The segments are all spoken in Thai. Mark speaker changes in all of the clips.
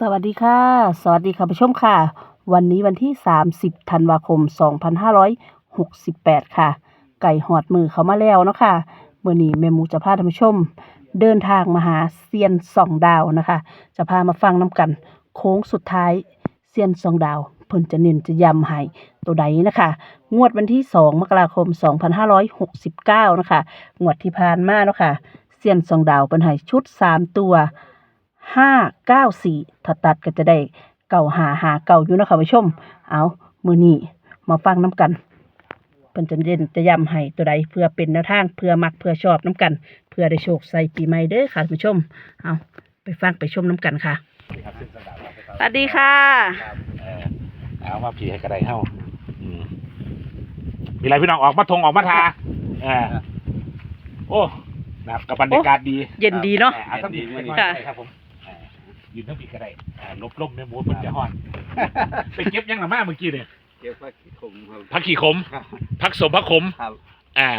Speaker 1: สวัสดีค่ะ สวัสดีค่ะผู้ชมค่ะ วันนี้วันที่ 30ธันวาคม 2568 ค่ะ ไก่หอดมือเขามาแล้วเนาะค่ะเมื่อนี้แม่หมูจะพาท่านผู้ชม เดินทางมาหาเซียนสองดาวนะคะ จะพามาฟังน้ำกัน โค้งสุดท้ายเซียนสองดาวเพิ่นจะเน้นจะย้ำให้ตัวใดนะคะ งวดวันที่ 2 มกราคม 2569 นะคะ งวดที่ผ่านมาเนาะค่ะเซียนสองดาวเป็นให้ชุด 3 ตัว ห้าเก้าสี่ถ้าตัดก็จะได้เก่าหาหาเก่าอยู่นะคะผู้ชม เอามือนี้มาฟังน้ำกันเพิ่นจะเด่นจะย้ำให้ตัวใดเพื่อเป็นแนวทางเพื่อมักเพื่อชอบน้ำกัน เพื่อได้โชคใส่ปีใหม่เด้อค่ะท่านผู้ชม เอาไปฟังไปชมน้ำกันค่ะ
Speaker 2: ครับซึ่งสำหรับเรา
Speaker 1: สวัสดีค่ะ
Speaker 2: ครับเออเอามาผีให้กระไดเฮ้าอืมมีอะไรพี่น้องออกมาทงออกมาทาเออโอ้นะครับกับบรรยากาศดี
Speaker 1: เย็นดีเนาะ
Speaker 2: ออเอาทั้งผีไปก่อน
Speaker 1: ค่ะ
Speaker 2: ได้ครับผมเออ ยืนทั้งผีกระไดอ่าลบล่มในหมูมันจะห่อน ไปเก็บยังหนามาเมื่อกี้เนี่ย
Speaker 3: เกี่ยวกับขี้ขมครับ
Speaker 2: พักขี่ขม
Speaker 3: ครับ
Speaker 2: พักสมพักขม
Speaker 3: ครับ
Speaker 2: อ่า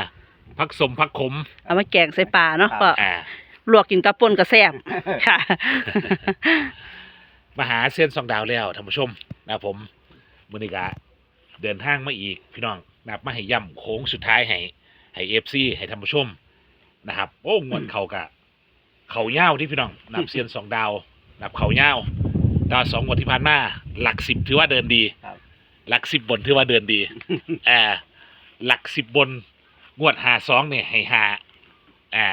Speaker 2: พักสมพักขม
Speaker 1: เอามาแกงใส่ปลาเนาะ
Speaker 3: ครับ
Speaker 1: ก็
Speaker 2: อ่า
Speaker 1: ลวกกินกับป่นกับแซ่บค่ะ
Speaker 2: มาหาเส้นสองดาวแล้วท่านผู้ชมนะครับผมมือนิกาเดินทางมาอีกพี่น้องนะครับมาให้ย่ำโค้งสุดท้ายให้ให้เอฟซีให้ท่านผู้ชมนะครับ โอ้งวดเขากะ เขาเง่าวที่พี่น้องนับเซียนสองดาว นับเขาเง่าวดาวสองงวดที่ผ่านมาหลักสิบถือว่าเดินดี
Speaker 3: ครับ
Speaker 2: หลักสิบบนถือว่าเดินดี แอาหลักสิบบนงวดหาสองเนี่ยให้หาอ่า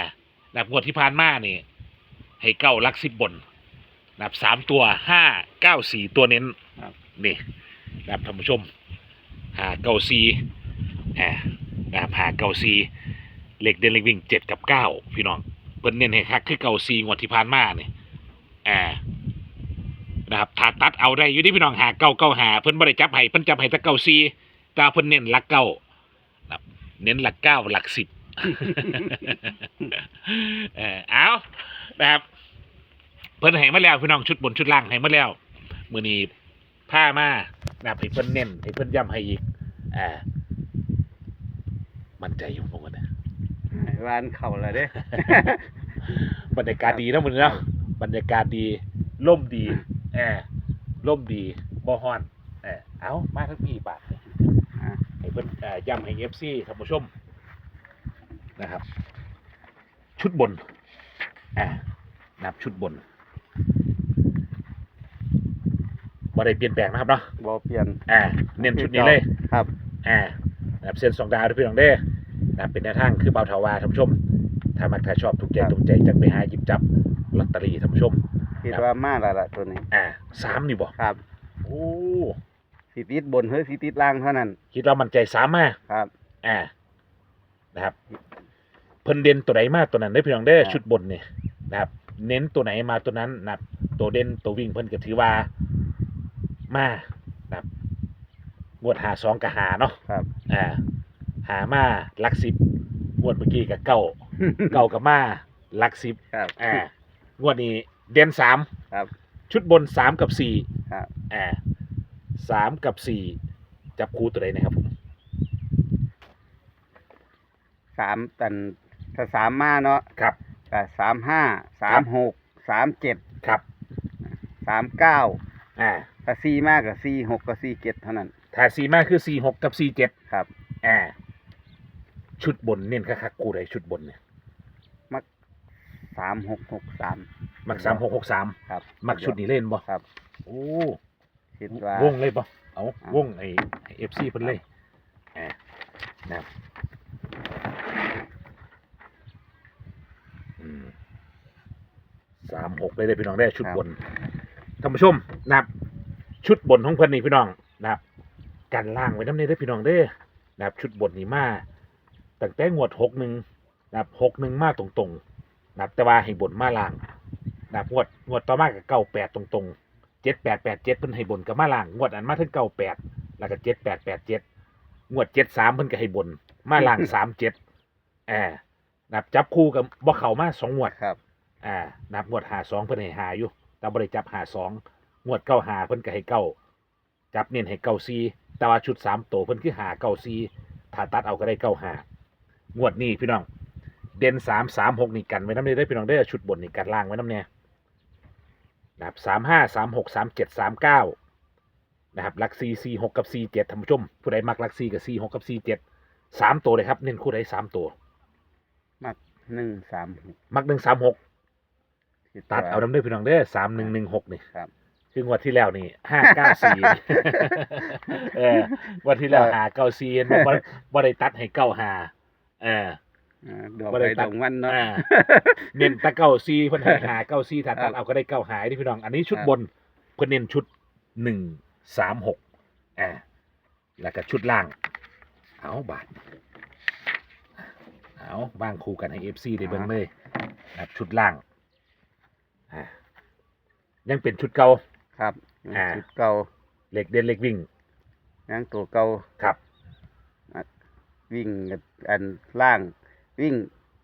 Speaker 2: นับงวดที่ผ่านมานี่ให้เก้าหลักสิบบน นับสามตัวห้าเก้าสี่ตัวเน้น
Speaker 3: ครับ
Speaker 2: นี่นับท่านผู้ชมหาเก้าสี่อ่านับหาเก้าสี่เหล็กเด่นเหล็กวิ่งเจ็ดกับเก้าพี่น้องเพิ่นเน้นให้คักคือเก้าสี่งวดที่ผ่านมาเนี่ย อ่านะครับถ้าตัดเอาได้อยู่ที่พี่น้องหาเก้าเก้าหาเพิ่นบ่ได้จับให้เพิ่นจับให้แต่เก้าสี่แต่เพิ่นเน้นหลักเก้านะครับเน้นหลักเก้าหลักสิบเออเอานะครับเพิ่นให้มาแล้วพี่น้องชุดบนชุดล่างให้มาแล้วมือนี้ผ้ามานะครับให้เพิ่นเน้นให้เพิ่นย้ำให้อีกอ่ามั่นใจอยู่ผมว่านะ
Speaker 3: วานเข่าแล้วเด้
Speaker 2: บรรยากาศดีนะมึงเนาะ บรรยากาศดีล่มดีแออล่มดีบ่ฮ้อนเออเอามาทั้งพี่บาท
Speaker 3: อะ
Speaker 2: ให้เพิ่นเอ่อย้ำให้เอฟซีท่านผู้ชมนะครับ ชุดบนอ่านับชุดบนบ่ได้เปลี่ยนแปลงนะครับเนาะ
Speaker 3: บอเปลี่ยน
Speaker 2: อ่าเน้นชุดนี้เลย
Speaker 3: ครับ
Speaker 2: อ่านะครับเส้นสองดาวด้วยพี่น้องเด้อนะครับเป็นแนวทางคือเบาเทาวาท่านผู้ชม ถ้ามักถ้าชอบถูกใจ
Speaker 3: ครับ
Speaker 2: ถูกใจจังไปหาหยิบจับ ลอตเตอรี่ท่านผู้ชม
Speaker 3: คิดว่ามาแล้วล่ะตัวนี้
Speaker 2: อ่าสามนี่บ่
Speaker 3: ครับ
Speaker 2: โอ้
Speaker 3: สีติดบนเฮ้ยสีติดล่างเท่านั้น
Speaker 2: คิดว่ามันใจสามมา
Speaker 3: ครับ
Speaker 2: อ่านะครับ เพิ่นเด่นตัวไหนมาตัวนั้นได้อพี่น้องเด้อ
Speaker 3: ครับ
Speaker 2: ชุดบนนี่นะครับ เน้นตัวไหนมาตัวนั้นนะครับตัวเด่นตัววิ่งเพิ่นก็ถือว่ามานะครับงวดหาสองกับหาเนาะ
Speaker 3: ครับ
Speaker 2: อ่าหามาหลักสิบงวดเมื่อกี้กับเก้า เก่ากับมาหลักสิบ
Speaker 3: ครับ
Speaker 2: อ่า งวดนี้เด่นสาม
Speaker 3: ครับ
Speaker 2: ชุดบนสามกับสี่
Speaker 3: ครับ
Speaker 2: อ่าสามกับสี่จับคู่ตัวใดนะครับผม
Speaker 3: สามตันถ้าสามมาเนาะ
Speaker 2: ครับ
Speaker 3: ก็สามห้าสามหกสามเจ็ด
Speaker 2: ครับ
Speaker 3: สามเก้า
Speaker 2: อ่า
Speaker 3: ถ้าสี่มากก็สี่หกก็สี่เจ็ดเท่านั้น
Speaker 2: ถ้าสี่มากคือสี่หกกับสี่เจ็ด
Speaker 3: ครับ
Speaker 2: อ่า ชุดบนเน้นคักๆคู่ใดชุดบนเนี่ย
Speaker 3: สามหกหกสาม
Speaker 2: มักสามหกหกสาม
Speaker 3: ครับ
Speaker 2: มักชุดนี้เล่นบ่
Speaker 3: ครับ
Speaker 2: โอ้
Speaker 3: คิดว่าว
Speaker 2: งเลยบ่เอา
Speaker 3: อะ
Speaker 2: วงไอเอฟซีเพิ่นเลยอ่านะครับอืมสามหกเลยได้อพี่น้องได้อชุดบนท่านผู้ชมนะครับ ชุดบนของเพิ่นนี่พี่น้องนะครับกันล่างไว้น้ำเนยได้อพี่น้องเด้อนะครับชุดบนนี่มาตั้งแต่งวดหกหนึ่งนะครับหกหนึ่งมาตรงๆ นะครับแต่ว่าให้บนมาล่างนะครับงวดงวดต่อมากับเก้าแปดตรงๆเจ็ดแปดแปดเจ็ดเพิ่นให้บนกับมาล่างงวดอันมาถึงเก้าแปดแล้วก็เจ็ดแปดแปดเจ็ดงวดเจ็ดสามเพิ่นก็ให้บน มาล่างสามเจ็ดแอบนะครับจับคู่กับบ่เข้ามาสองงวด
Speaker 3: ครับ
Speaker 2: อ่านับงวดหาสองเพิ่นให้หาอยู่แต่บริจับหาสองงวดเก้าหาเพิ่นก็ให้เก้าจับเน้นให้เก้าซีแต่ว่าชุดสามตัวเพิ่นคือหาเก้าซีถ้าตัดเอาก็ได้เก้าหางวดนี้พี่น้อง เด่นสามสามหกนี่กันไว้น้ำเนยได้อพี่น้องได้อชุดบนนี่กันล่างไว้น้ำเนี่ยนะครับสามห้าสามหกสามเจ็ดสามเก้านะครับลักซีซีหกกับซีเจ็ดท่านผู้ชม ผู้ใดมักลักซีกับซีหกกับซีเจ็ดสามตัวเลยครับ เน้นคู่ใดสามตัว
Speaker 3: มักหนึ่งสามหก
Speaker 2: มักหนึ่งสามหก
Speaker 3: คิด
Speaker 2: ตัด
Speaker 3: ว่
Speaker 2: เอาน้ำเด้อพี่น้องเด้อสามหนึ่งหนึ่งหกนี่
Speaker 3: ครับ
Speaker 2: คืองวดที่แล้วนี่ห้าเก้าสี่เอองวันที่แล้วหาเก้าสี่เห็นบอกว่าว่าได้ตัดให้เก้าหาเออ
Speaker 3: อ่า ดอก
Speaker 2: บ่
Speaker 3: ไป
Speaker 2: ได้ตั
Speaker 3: ด
Speaker 2: ด
Speaker 3: อกมันเนาะ
Speaker 2: อ่า เน้นแตะเก้าซีเพิ่นให้หาเก้าซีถ้าตัดเอาก็ได้เก้าหายที่พี่น้อง อันนี้ชุด
Speaker 3: ครับ
Speaker 2: บนเพิ่นเน้นชุดหนึ่งสามหกอ่าแล้วก็ชุดล่าง เอาบาทเอาบ้างคู่กันให้เอฟซีได้เบิ่งเลยนะครับชุดล่างอ่ายังเป็นชุดเก่า
Speaker 3: ครับ
Speaker 2: อ่า
Speaker 3: ชุดเก่า
Speaker 2: เหล็กเด่นเหล็กวิ่ง
Speaker 3: ยังตัวเก่า
Speaker 2: ครับ
Speaker 3: วิ่งกับอันล่าง วิ่ง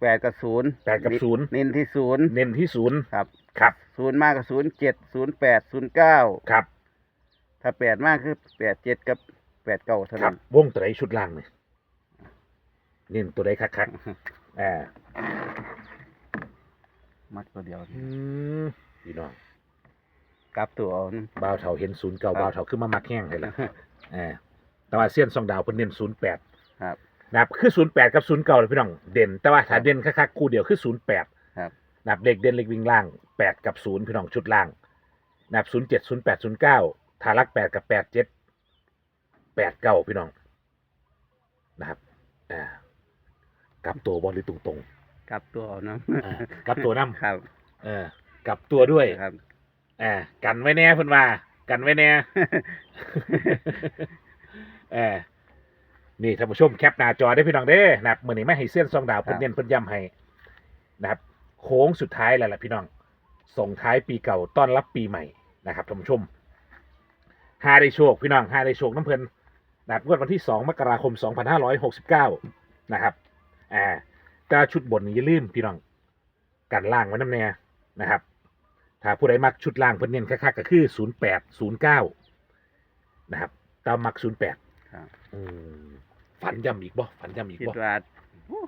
Speaker 3: แปดกับศูนย์
Speaker 2: แปดกับศูนย์
Speaker 3: เน้นที่ศูนย์
Speaker 2: เน้นที่ศูนย์
Speaker 3: ครับ
Speaker 2: ครับ
Speaker 3: ศูนย์มากกับศูนย์เจ็ดศูนย์แปดศูนย์เก้า
Speaker 2: ครับ
Speaker 3: ถ้าแปดมากคือแปดเจ็ดกับแปดเก้าเท่า
Speaker 2: ครั
Speaker 3: นั้
Speaker 2: บ
Speaker 3: น
Speaker 2: วงตัวใดชุดล่างเนี่ยเน้นตัวใดคักคักๆอ่า
Speaker 3: มัดตัวเดียว
Speaker 2: อืมพี่น้อง
Speaker 3: กลับตัวเอานะ
Speaker 2: บ่าวเถาเห็นศูนย์เก่า
Speaker 3: ครับ
Speaker 2: บ่าวเถาขึ้นมามักแห้งเลยล่ะอ่าแต่ว่าเสี้ยนซองดาวเพิ่นเน้นศูนย์แปด
Speaker 3: ครับ
Speaker 2: นะครับคือศูนย์แปดกับศูนย์เก่าเลยพี่น้องเด่น แต่ว่าถ้า
Speaker 3: ครับ
Speaker 2: เด่นคักๆคู่เดียวคือศูนย์แปด
Speaker 3: ครับ
Speaker 2: นะครับเลขเด่นเลขวิ่งล่างแปดกับศูนย์พี่น้องชุดล่างนะครับศูนย์เจ็ดศูนย์แปดศูนย์เก้าทารักแปดกับแปดเจ็ดแปดเก้าพี่น้องนะครับอ่ากลับตัวบอลหรือตรง
Speaker 3: กลับตัวเอานะ
Speaker 2: ๆอ่ากลับตัวน้ำ
Speaker 3: ครับ
Speaker 2: เออกลับตัวด้วย
Speaker 3: ครับ
Speaker 2: อ่ากันไว้แน่เพิ่นว่า กันไว้แน่ เออ นี่ท่านผู้ชมแคปหน้าจอได้พี่น้องเด้อนะครับมื้อนี้ไม่ให้เส้นซองดาว
Speaker 3: ครั
Speaker 2: เพิ่น
Speaker 3: บ
Speaker 2: เน้นเพิ่นย้ำให้นะครับโค้งสุดท้ายแล้วล่ะพี่น้อง ส่งท้ายปีเก่าต้อนรับปีใหม่นะครับท่านผู้ชมหาได้โชคพี่น้องหาได้โชคน้ำเพิ่นนะครับงวดวันที่2มกราคม2569นะครับอ่าแต่ชุดบนนี้อย่าลืมพี่น้องกันล่างไว้น้ำแน่นะครับ ถ้าผู้ใดมักชุดล่างเพิ่นเน้นคักๆก็คือ08 09นะครับตามมัก08
Speaker 3: ครับ
Speaker 2: อืม ฝันย้ำอีกบ่ฝันย้ำอีก
Speaker 3: คิด
Speaker 2: บ่
Speaker 3: ว่าโอ้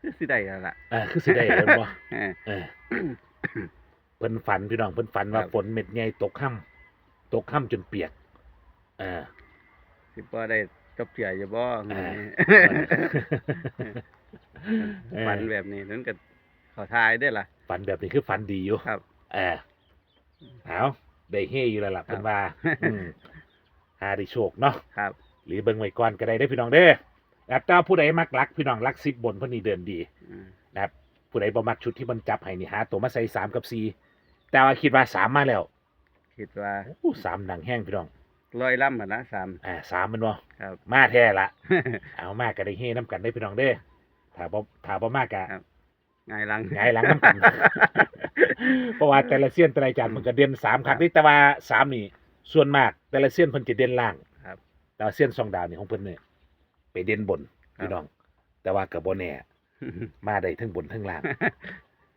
Speaker 3: คือสิได้แล้วล่ะ
Speaker 2: เออคือสิได้เพิ่นบ่
Speaker 3: เออ
Speaker 2: เออ เพิ่นฝันพี่น้องเพิ่นฝันว่า
Speaker 3: ครับ
Speaker 2: ฝนเม็ดใหญ่ตกค่ำตกค่ำจนเปียกเออ
Speaker 3: สิบ่ได้จบเสียอยู่บ่
Speaker 2: อ่าเออ
Speaker 3: ฝันแบบนี้นั่นก็เขาทายได้อล่ะ
Speaker 2: ฝันแบบนี้คือฝันดีอยู่
Speaker 3: ครับ
Speaker 2: เออเอาได้เฮอยู่แล้วล่ะ
Speaker 3: ครับ
Speaker 2: เพิ่นว่าอืมหาได้โชคเนาะ
Speaker 3: ครับ
Speaker 2: หรือเบิ่งไว้ก่อนก็ได้เด้อพี่น้องเด้อนะครับถ้าผู้ใดมักรัก พี่น้องรัก10บนเพิ่นนี่เดินดี
Speaker 3: อืม
Speaker 2: นะครับผู้ใดบ่มักชุดที่มันจับให้นี่หาตัวมาใส่สามกับสี่แต่ว่าคิดว่าสามมาแล้ว
Speaker 3: คิดว่า
Speaker 2: โอ้สามหนังแห้งพี่น้อง
Speaker 3: ร้อยล่ำหั่นนะสาม
Speaker 2: อ่าสามมันบ่
Speaker 3: ครับ
Speaker 2: มาแท้ละ เอามากก็ได้เฮน้ำกันได้อพี่น้องเด้อถ้าบ่ถ้าบ่มากก็
Speaker 3: ครับ ง่ายหลัง
Speaker 2: หงายหลังน้ำกัน เพราะว่าแต่ละเซียนแต่ละจานมันก็เด่นสามครั้งนี่แต่ว่าสามนี่ ส่วนมากแต่ละเซียนเพิ่นจะเด่นล่าง
Speaker 3: ครับ
Speaker 2: แต่ว่าเซียนสองดาวนี่ของเพิ่นเนี่ยไปเด่นบนพี่น้อง แต่ว่ากับบ่แน่มาได้ทั้งบนทั้งล่าง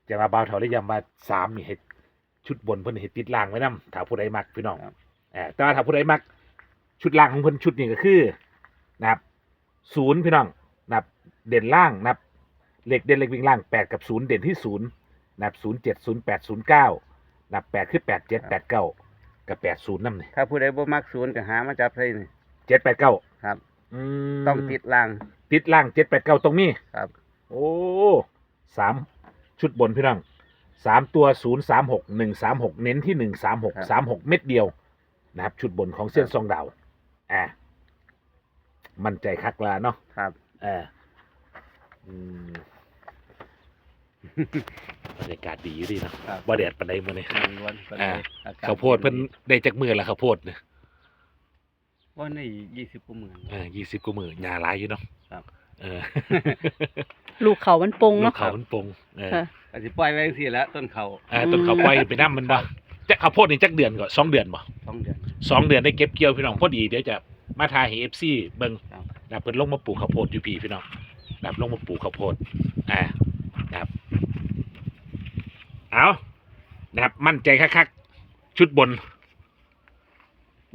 Speaker 2: จะมาเบาเท่าได้ย้ำว่าสามนี่เฮ็ดชุดบนเพิ่นเฮ็ดติดล่างไว้นํถ้าผู้ใดมักพี่น้อง
Speaker 3: ครับ
Speaker 2: เอ่าแต่ว่าถ้าผู้ใดมัก ชุดล่างของเพิ่นชุดนี้ก็คือนะครับศูนย์พี่น้องนะครับเด่นล่างนะครับเหล็กเด่นเหล็กวิ่งล่างแปดกับศูนย์เด่นที่ศูนย์นะครับศูนย์เจ็ดศูนย์แปดศูนย์เก้านะครับแปดคือแปดเจ็ดแปดเก้ากับแปดศูนย์นั่นนี่
Speaker 3: ถ้าผู้ใดบ่มักศูนย์ก็หามาจับใส่นี่
Speaker 2: เจ็ดแปดเก้า
Speaker 3: ครับ
Speaker 2: อืม
Speaker 3: ต้องติดล่าง
Speaker 2: ติดล่างเจ็ดแปดเก้าตรงนี้
Speaker 3: ครับ
Speaker 2: โอ้สามชุดบนพี่น้องสามตัวศูนย์สามหกหนึ่งสามหกเน้นที่หนึ่งสามหกสามหกเม็ดเดียวนะครับ ชุดบนของเส้นซองดาวอ่ามั่นใจคักลาเนาะ
Speaker 3: ครับ
Speaker 2: เอออืม บรรยากาศดีอยู่ดีเนาะ
Speaker 3: ครับ
Speaker 2: บ่แดดปานใดมื้อนี้
Speaker 3: แรงล้วนปานใด
Speaker 2: อ่า
Speaker 3: อากศ
Speaker 2: ข้าวโพดเพิ่นได้จักมื้อละข้าวโพดเนี่ย
Speaker 3: ว่าในยี่สิบกว่าหมื่น
Speaker 2: เออ20กว่ามื้อหญ้าหลายอยู่เนาะ
Speaker 3: ครับ
Speaker 2: เออ
Speaker 1: ลูกเขามันปง
Speaker 2: ลู
Speaker 1: เนาะ
Speaker 2: กเขามันปงเออ
Speaker 1: ค่ะ
Speaker 3: อาจจะปล่อยไว้จังซี่แหล้วต้นเขา
Speaker 2: เออต้นข้าวปล่อยไปนํมันบ่จะข้าวโพดนี่จักเดือนก่อนสองเดือนบ่
Speaker 3: สองเดือน
Speaker 2: สองเดือนได้เก็บเกี่ยวพี่น้องพอดีเดี๋ยวจะมาทายให้ FC เบิ่ง
Speaker 3: ครับ
Speaker 2: นะเพิ่นลงมาปลูกข้าวโพดอยู่พี่พี่น้องนะครับลงมาปลูกข้าวโพดอ่านะครับเอานะครับมั่นใจคักๆชุดบน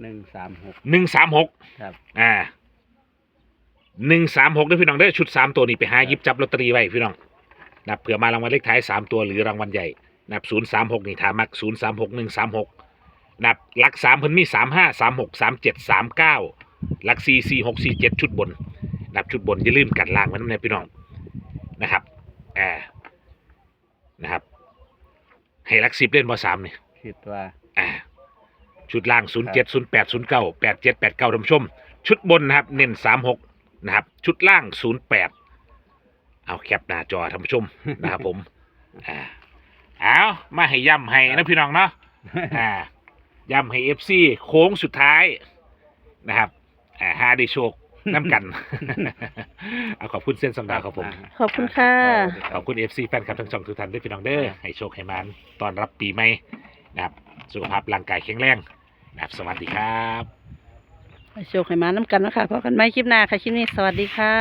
Speaker 3: หนึ่งสามหก
Speaker 2: หนึ่งสามหก
Speaker 3: ครับ
Speaker 2: อ่าหนึ่งสามหกด้วยพี่น้องได้อชุดสามตัวนี้ไปหาหยิบจับลอตเตอรี่ไว้พี่น้องนะครับเผื่อมารางวัลเลขท้ายสามตัวหรือรางวัลใหญ่นับศูนย์สามหกนี่ถามักศูนย์สามหกหนึ่งสามหกนับหลักสามเพิ่นมีสามห้าสามหกสามเจ็ดสามเก้าหลักสี่สี่หกสี่เจ็ดชุดบน นับชุดบนอย่าลืมกันล่างไว้น้ำในพี่น้องนะครับแอบนะครับ ให้หลักสิบเล่นบอสามนี่
Speaker 3: คิดว่า
Speaker 2: อ่า ชุดล่างศูนย์เจ็ดศูนย์แปดศูนย์เก้าแปดเจ็ดแปดเก้าท่านผู้ชม ชุดบนนะครับ เน้นสามหกนะครับ ชุดล่างศูนย์แปดเอาแคปหน้าจอท่านผู้ชม นะครับผม อ่าเอามาให้ย่ำให้นะพี่น้องเนาะ อ่าย่ำให้เอฟซีโค้งสุดท้ายนะครับอ่าหาได้โชคน้ำกัน เอาขอบคุณเส้นสังดาวครับผม
Speaker 1: ขอบคุณค่ะ
Speaker 2: ขอบคุณเอฟซีแฟนคลับทั้งสองทุกท่านด้วยพี่น้องเด้อให้โชคให้มานตอนรับปีใหม่นะครับ สุขภาพร่างกายแข็งแรงนะ ครับสวัสดีครับ
Speaker 1: โชคให้มาน้ำกันนะคะพบกันใหม่คลิปหน้าค่ะคลิปนี้สวัสดีค่ะ